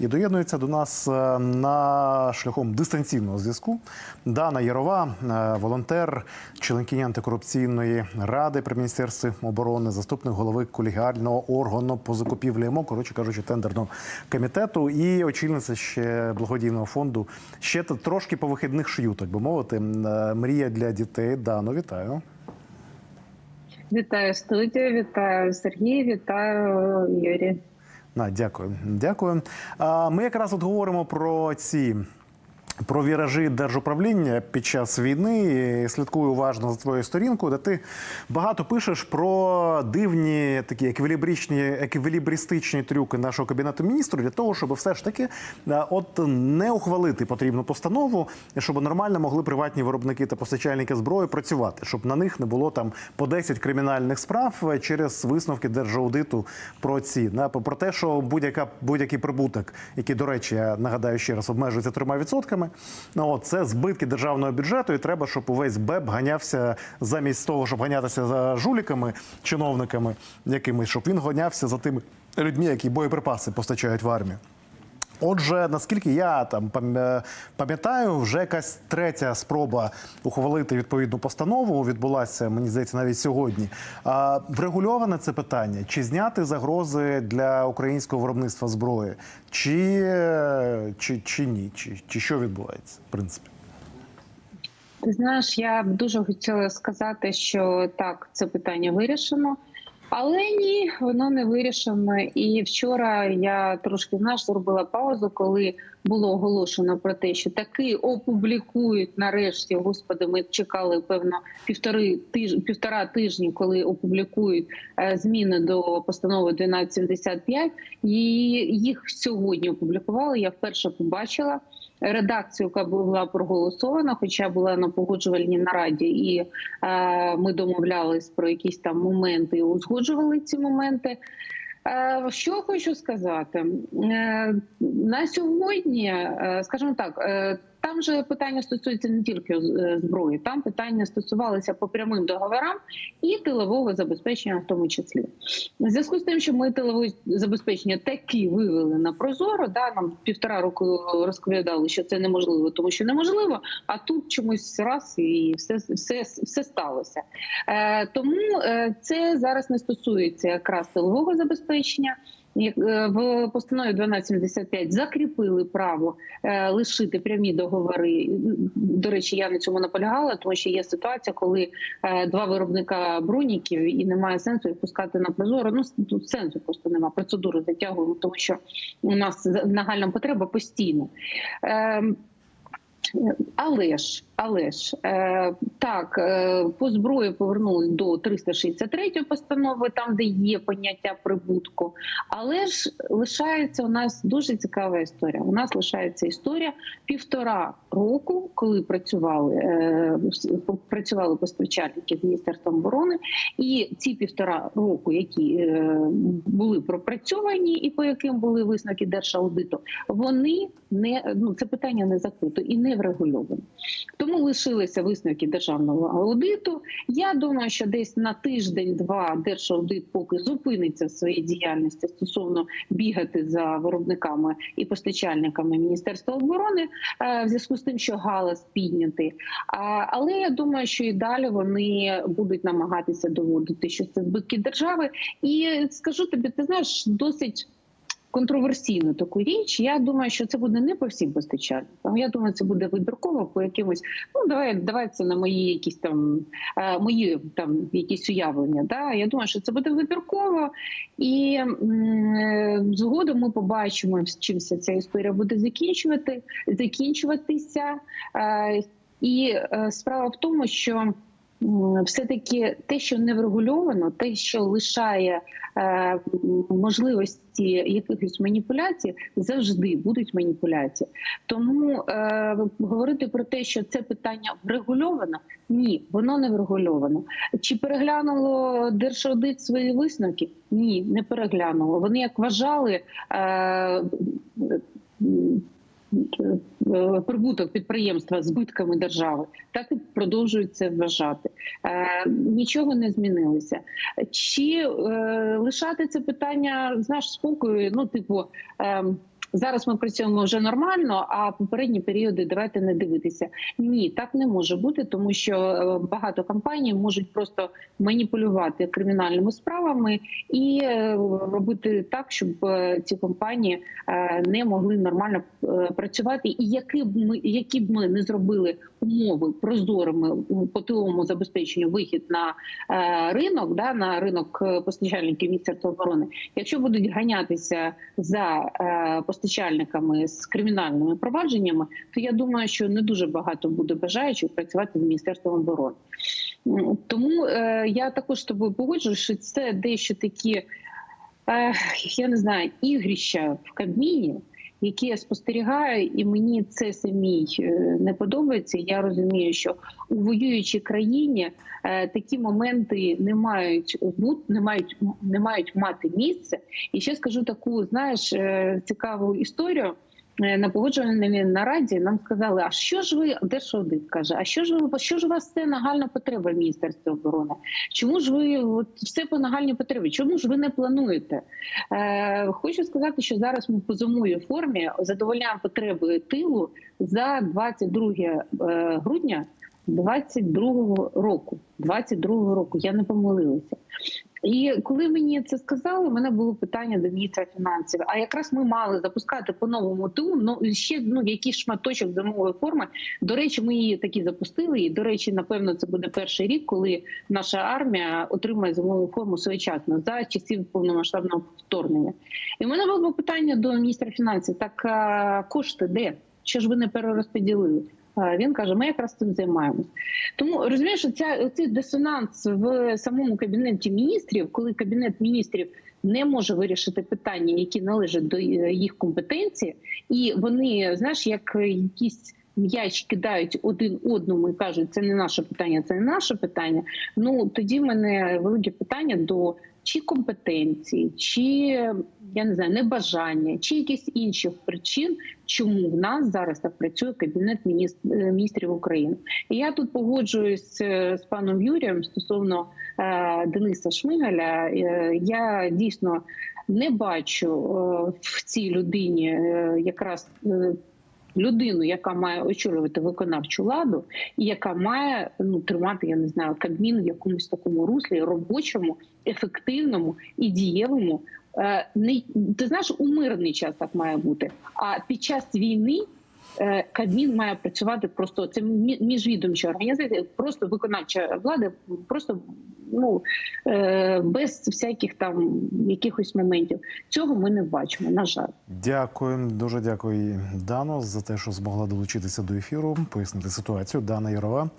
І доєднується до нас е, на шляхом дистанційного зв'язку Дана Ярова, е, волонтер, членкиня антикорупційної ради при міністерстві оборони, заступник голови колегіального органу по закупівлі МО, коротше кажучи, тендерного комітету, і очільниця ще благодійного фонду. Ще трошки по вихідних шию, так би мовити. Е, Мрія для дітей. Дано, вітаю. Вітаю студію, вітаю Сергій, вітаю Юрій. На, дякую, дякую. А, Ми якраз от говоримо про ці. Про віражі держуправління під час війни слідкую уважно за твоєю сторінкою, де ти багато пишеш про дивні такі еквілібрічні, еквілібристичні трюки нашого кабінету міністрів для того, щоб все ж таки е, от не ухвалити потрібну постанову, щоб нормально могли приватні виробники та постачальники зброї працювати, щоб на них не було там по 10 кримінальних справ е, через висновки держаудиту про ці на про те, що будь-яка будь-який прибуток, який, до речі, я нагадаю ще раз обмежується трьома відсотками. Ну, От, це збитки державного бюджету, і треба, щоб увесь БЕБ ганявся замість того, щоб ганятися за жуліками, чиновниками якимись, щоб він ганявся за тими людьми, які боєприпаси постачають в армію. Отже, наскільки я там пам- пам'ятаю, вже якась третя спроба ухвалити відповідну постанову відбулася, мені здається, навіть сьогодні. А врегульоване це питання: чи зняти загрози для українського виробництва зброї, чи, чи, чи ні, чи, чи що відбувається, в принципі. Ти знаєш, я б дуже хотіла сказати, що так, це питання вирішено, але ні, воно не вирішено. І вчора я трошки знаєш, зробила паузу, коли було оголошено про те, що таки опублікують нарешті. Господи, ми чекали певно півтори тиж півтора тижні, коли опублікують е, зміни до постанови 1275. І їх сьогодні опублікували. Я вперше побачила редакцію, яка була проголосована, хоча була на погоджувальній нараді, і е, ми домовлялись про якісь там моменти узгоджували ці моменти. Е, Що хочу сказати? Е, на сьогодні, е, скажімо так, там же питання стосується не тільки е, зброї, там питання стосувалися по прямим договорам і тилового забезпечення, в тому числі. У зв'язку з тим, що ми тилове забезпечення таки вивели на прозоро, да нам півтора року розповідали, що це неможливо, тому що неможливо. А тут чомусь раз і все, все, все сталося. Е, тому е, це зараз не стосується якраз тилового забезпечення. Е, В постанові 1275 закріпили право е, лишити прямі договори. До речі, я на цьому наполягала, тому що є ситуація, коли е, два виробника броніків і немає сенсу їх пускати на прозоро. Ну тут сенсу просто немає. Процедуру затягуємо, тому що у нас нагальна потреба постійно. Е, але ж, але ж е, так е, по зброї повернулись до 363 постанови, там де є поняття прибутку. Але ж лишається у нас дуже цікава історія. У нас лишається історія півтора року, коли працювали е, працювали постачальники з міністерством оборони, і ці півтора року, які е, були пропрацьовані, і по яким були висновки держаудиту, вони не ну це питання не закрито і не врегульовано. Тому лишилися висновки державного аудиту. Я думаю, що десь на тиждень-два держаудит поки зупиниться в своїй діяльності стосовно бігати за виробниками і постачальниками Міністерства оборони е, в зв'язку з тим, що галас піднятий. Але я думаю, що і далі вони будуть намагатися доводити, що це збитки держави. І скажу тобі, ти знаєш, досить. Контроверсійну таку річ. Я думаю, що це буде не по всім постачальникам. Я думаю, це буде вибірково по якимось. Ну давай давай це на мої якісь там е, мої там якісь уявлення. Да? Я думаю, що це буде вибірково, і е, згодом ми побачимо, чим вся ця історія буде закінчувати, закінчуватися. Е, І справа в тому, що все таки те, що не врегульовано, те, що лишає е, можливості якихось маніпуляцій, завжди будуть маніпуляції. Тому е, говорити про те, що це питання врегульовано, ні, воно не врегульовано. Чи переглянуло Держаудит свої висновки? Ні, не переглянуло. Вони як вважали. Е, Прибуток підприємства збитками держави, так і продовжують це вважати. Е, нічого не змінилося. Чи е, лишати це питання знаєш, спокою? Ну, типу, е, зараз ми працюємо вже нормально, а попередні періоди давайте не дивитися. Ні, так не може бути, тому що е, багато компаній можуть просто маніпулювати кримінальними справами і е, робити так, щоб е, ці компанії не могли нормально працювати. І які б ми які б ми не зробили умови прозорими по тиловому забезпеченню вихід на ринок, да на ринок постачальників Міністерства оборони, якщо будуть ганятися за е, постачальниками з кримінальними провадженнями, то я думаю, що не дуже багато буде бажаючих працювати з міністерством оборони. Тому е, я також з тобою погоджуюсь, що це дещо такі, е, я не знаю, ігрища в Кабміні, які я спостерігаю, і мені це самій е, не подобається. Я розумію, що у воюючій країні е, такі моменти не мають бути, не мають не мають мати місце. І ще скажу таку, знаєш, е, цікаву історію. Е, На погоджувальній нараді нам сказали, а що ж ви Держаудит каже, а що ж ви що ж у вас це нагальна потреба в міністерстві оборони? Чому ж ви от все по нагальній потребі? Чому ж ви не плануєте? Е, хочу сказати, що зараз ми по зимовій формі задовольняємо потреби тилу за 22 е, грудня 22 року. 22 року я не помилилася. І коли мені це сказали, у мене було питання до міністра фінансів. А якраз ми мали запускати по новому ТУ, ну ще ну якийсь шматочок зимової форми. До речі, ми її таки запустили. І до речі, напевно, це буде перший рік, коли наша армія отримає зимову форму своєчасно за часів повномасштабного вторгнення. І в мене було питання до міністра фінансів: так а, кошти де? Що ж ви не перерозподілили? А Він каже: ми якраз цим займаємось. Тому розумієш, що ця цей дисонанс в самому кабінеті міністрів, коли кабінет міністрів не може вирішити питання, які належать до е, їх компетенції, і вони знаєш, як якісь. М'яч кидають один одному і кажуть, це не наше питання, це не наше питання. Ну тоді в мене велике питання до чи компетенції, чи я не знаю, небажання, чи якісь інших причин, чому в нас зараз так працює кабінет е, міністрів України. І я тут погоджуюсь е, з паном Юрієм стосовно е, Дениса Шмигаля. Я дійсно не бачу в цій людині якраз. Людину, яка має очолювати виконавчу ладу, і яка має ну тримати, я не знаю, кабмін в якомусь такому руслі робочому, ефективному і дієвому. Е, Не ти знаєш, у мирний час так має бути. А під час війни е, Кабмін має працювати просто це міжвідомча організація, просто виконавча влада, просто ну е, без всяких там якихось моментів. Цього ми не бачимо. На жаль. Дякую, дуже дякую, Дано, за те, що змогла долучитися до ефіру, пояснити ситуацію. Дана Ярова,